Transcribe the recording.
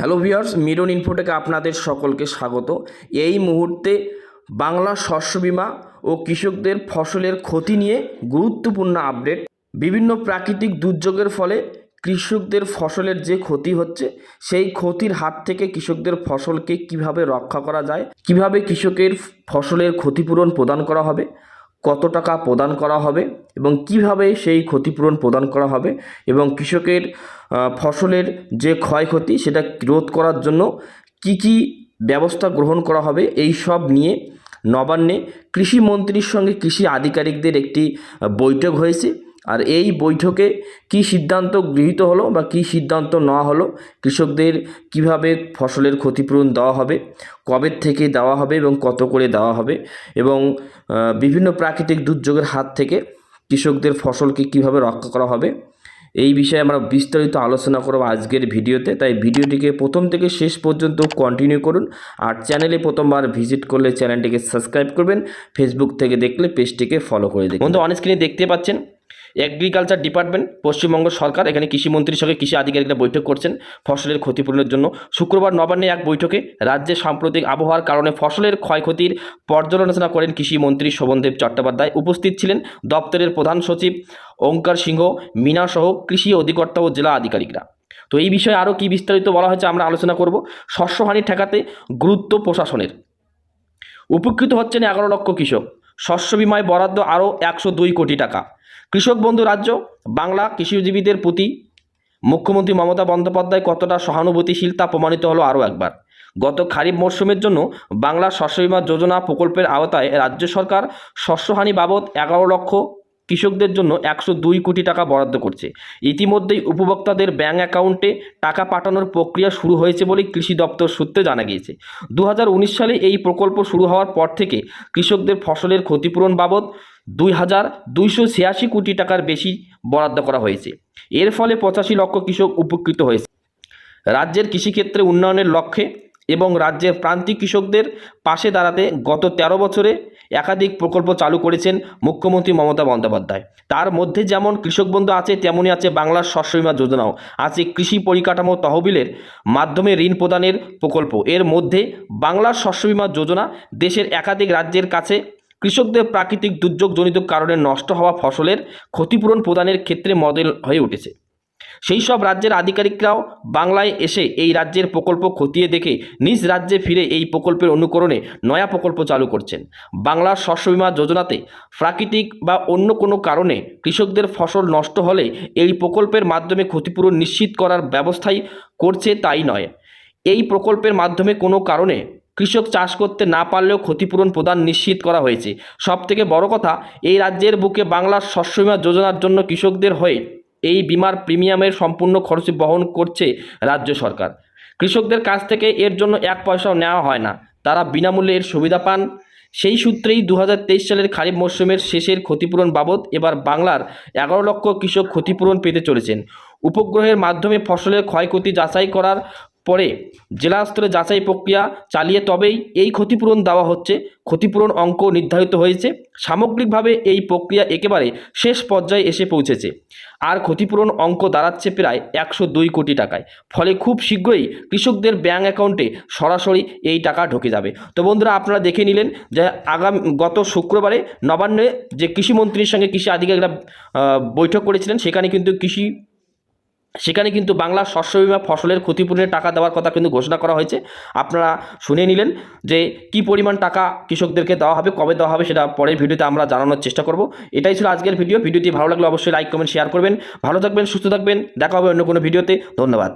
Hello viewers Miran ইনফোটেকে আপনাদের সকলকে স্বাগত। এই মুহূর্তে বাংলা শস্য বীমা ও কৃষকদের ফসলের ক্ষতি নিয়ে গুরুত্বপূর্ণ আপডেট। বিভিন্ন প্রাকৃতিক দুর্যোগের ফলে কৃষকদের ফসলের যে ক্ষতি হচ্ছে, সেই ক্ষতির হাত থেকে কৃষকদের ফসলকে কীভাবে রক্ষা করা যায়, কীভাবে কৃষকের ফসলের ক্ষতিপূরণ প্রদান করা হবে কত টাকা প্রদান করা হবে এবং কীভাবে সেই ক্ষতিপূরণ প্রদান করা হবে এবং কৃষকের ফসলের যে ক্ষয়ক্ষতি সেটা রোধ করার জন্য কি কি ব্যবস্থা গ্রহণ করা হবে এই সব নিয়ে নবান্নে কৃষি মন্ত্রীর সঙ্গে কৃষি আধিকারিকদের একটি বৈঠক হয়েছে। আর এই বৈঠকে কি সিদ্ধান্ত গৃহীত হলো বা কি সিদ্ধান্ত নেওয়া হলো? কৃষকদের কীভাবে ফসলের ক্ষতিপূরণ দেওয়া হবে? কবে থেকে দেওয়া হবে এবং কত করে দেওয়া হবে? এবং বিভিন্ন প্রাকৃতিক দুর্যোগের হাত থেকে কৃষকদের ফসলকে কীভাবে রক্ষা করা হবে? এই বিষয়ে আমরা বিস্তারিত আলোচনা করব আজকের ভিডিওতে। তাই ভিডিওটিকে প্রথম থেকে শেষ পর্যন্ত কন্টিনিউ করুন। আর চ্যানেলে প্রথমবার ভিজিট করলে চ্যানেলটিকে সাবস্ক্রাইব করবেন। ফেসবুক থেকে দেখলে পেজটিকে ফলো করে দেখুন। বন্ধু অনেক স্ক্রিনে দেখতে পাচ্ছেন এগ্রিকালচার ডিপার্টমেন্ট পশ্চিমবঙ্গ সরকার, এখানে কৃষিমন্ত্রীর সঙ্গে কৃষি আধিকারিকরা বৈঠক করছেন ফসলের ক্ষতিপূরণের জন্য। শুক্রবার নবান্নে এক বৈঠকে রাজ্যে সাম্প্রতিক আবহাওয়ার কারণে ফসলের ক্ষয়ক্ষতির পর্যালোচনা করেন কৃষিমন্ত্রী শোভনদেব চট্টোপাধ্যায়। উপস্থিত ছিলেন দপ্তরের প্রধান সচিব ওঙ্কার সিংহ, মিনা সহ কৃষি অধিকর্তা ও জেলা আধিকারিকরা। তো এই বিষয়ে আরও কি বিস্তারিত বলা হয়েছে আমরা আলোচনা করব। শস্যহানি ঠেকাতে গুরুত্ব প্রশাসনের। উপকৃত হচ্ছেন এগারো লক্ষ কৃষক। শস্য বিমায় বরাদ্দ আরও একশো দুই কোটি টাকা। কৃষক বন্ধু রাজ্য, বাংলা কৃষিজীবীদের প্রতি মুখ্যমন্ত্রী মমতা বন্দ্যোপাধ্যায় কতটা সহানুভূতিশীল তা প্রমাণিত হলো আরও একবার। গত খারিফ মরশুমের জন্য বাংলা শস্য বিমা যোজনা প্রকল্পের আওতায় রাজ্য সরকার শস্যহানি বাবদ এগারো লক্ষ কৃষকদের জন্য একশো দুই কোটি টাকা বরাদ্দ করছে। ইতিমধ্যেই উপভোক্তাদের ব্যাঙ্ক অ্যাকাউন্টে টাকা পাঠানোর প্রক্রিয়া শুরু হয়েছে বলে কৃষি দপ্তর সূত্রে জানা গিয়েছে। দু হাজার উনিশ সালে এই প্রকল্প শুরু হওয়ার পর থেকে কৃষকদের ফসলের ক্ষতিপূরণ বাবদ দুই হাজার দুইশো ছিয়াশি কোটি টাকার বেশি বরাদ্দ করা হয়েছে। এর ফলে পঁচাশি লক্ষ কৃষক উপকৃত হয়েছে। রাজ্যের কৃষিক্ষেত্রে উন্নয়নের লক্ষ্যে এবং রাজ্যের প্রান্তিক কৃষকদের পাশে দাঁড়াতে গত ১৩ বছরে একাধিক প্রকল্প চালু করেছেন মুখ্যমন্ত্রী মমতা বন্দ্যোপাধ্যায়। তার মধ্যে যেমন কৃষক বন্ধু আছে তেমনই আছে বাংলার শস্য বীমা যোজনাও। আছে কৃষি পরিকাঠামো তহবিলের মাধ্যমে ঋণ প্রদানের প্রকল্প। এর মধ্যে বাংলার শস্য বীমা যোজনা দেশের একাধিক রাজ্যের কাছে কৃষকদের প্রাকৃতিক দুর্যোগজনিত কারণে নষ্ট হওয়া ফসলের ক্ষতিপূরণ প্রদানের ক্ষেত্রে মডেল হয়ে উঠেছে। সেই সব রাজ্যের আধিকারিকরাও বাংলায় এসে এই রাজ্যের প্রকল্প খতিয়ে দেখে নিজ রাজ্যে ফিরে এই প্রকল্পের অনুকরণে নয়া প্রকল্প চালু করছেন। বাংলার শস্য বীমা যোজনাতে প্রাকৃতিক বা অন্য কোনো কারণে কৃষকদের ফসল নষ্ট হলে এই প্রকল্পের মাধ্যমে ক্ষতিপূরণ নিশ্চিত করার ব্যবস্থাই করছে তাই নয়। এই প্রকল্পের মাধ্যমে কোনো কারণে কৃষক চাষ করতে না পারলেও ক্ষতিপূরণ প্রদান নিশ্চিত করা হয়েছে। সবথেকে বড় কথা, এই রাজ্যের বুকে বাংলার শস্য বীমা যোজনার জন্য কৃষকদের হয়ে এই বিমার প্রিমিয়ামের সম্পূর্ণ খরচ বহন করছে রাজ্য সরকার। কৃষকদের কাছ থেকে এর জন্য এক পয়সাও নেওয়া হয় না। তারা বিনামূল্যে এর সুবিধা পান। সেই সূত্রেই দু হাজার তেইশ সালের খারিফ মরশুমের শেষের ক্ষতিপূরণ বাবদ এবার বাংলার এগারো লক্ষ কৃষক ক্ষতিপূরণ পেতে চলেছেন। উপগ্রহের মাধ্যমে ফসলের ক্ষয়ক্ষতি যাচাই করার পরে জেলা স্তরে যাচাই প্রক্রিয়া চালিয়ে তবেই এই ক্ষতিপূরণ দেওয়া হচ্ছে। ক্ষতিপূরণ অঙ্ক নির্ধারিত হয়েছে। সামগ্রিকভাবে এই প্রক্রিয়া একেবারে শেষ পর্যায়ে এসে পৌঁছেছে। আর ক্ষতিপূরণ অঙ্ক দাঁড়াচ্ছে প্রায় একশো দুই কোটি টাকায়। ফলে খুব শীঘ্রই কৃষকদের ব্যাঙ্ক অ্যাকাউন্টে সরাসরি এই টাকা ঢুকে যাবে। তো বন্ধুরা, আপনারা দেখে নিলেন যে আগাম, গত শুক্রবারে নবান্নে যে কৃষিমন্ত্রীর সঙ্গে কৃষি আধিকারিকরা বৈঠক করেছিলেন, সেখানে কিন্তু কৃষি সেখানে কিন্তু বাংলা শস্য বিমা ফসলের ক্ষতিপূরণের টাকা দেওয়ার কথা কিন্তু ঘোষণা করা হয়েছে। আপনারা শুনে নিলেন যে কি পরিমাণ টাকা কৃষকদেরকে দেওয়া হবে, কবে দেওয়া হবে সেটা পরের ভিডিওতে আমরা জানানোর চেষ্টা করব। এটাই ছিল আজকের ভিডিও। ভিডিওটি ভালো লাগলে অবশ্যই লাইক, কমেন্ট, শেয়ার করবেন। ভালো থাকবেন, সুস্থ থাকবেন। দেখা হবে অন্য কোনো ভিডিওতে। ধন্যবাদ।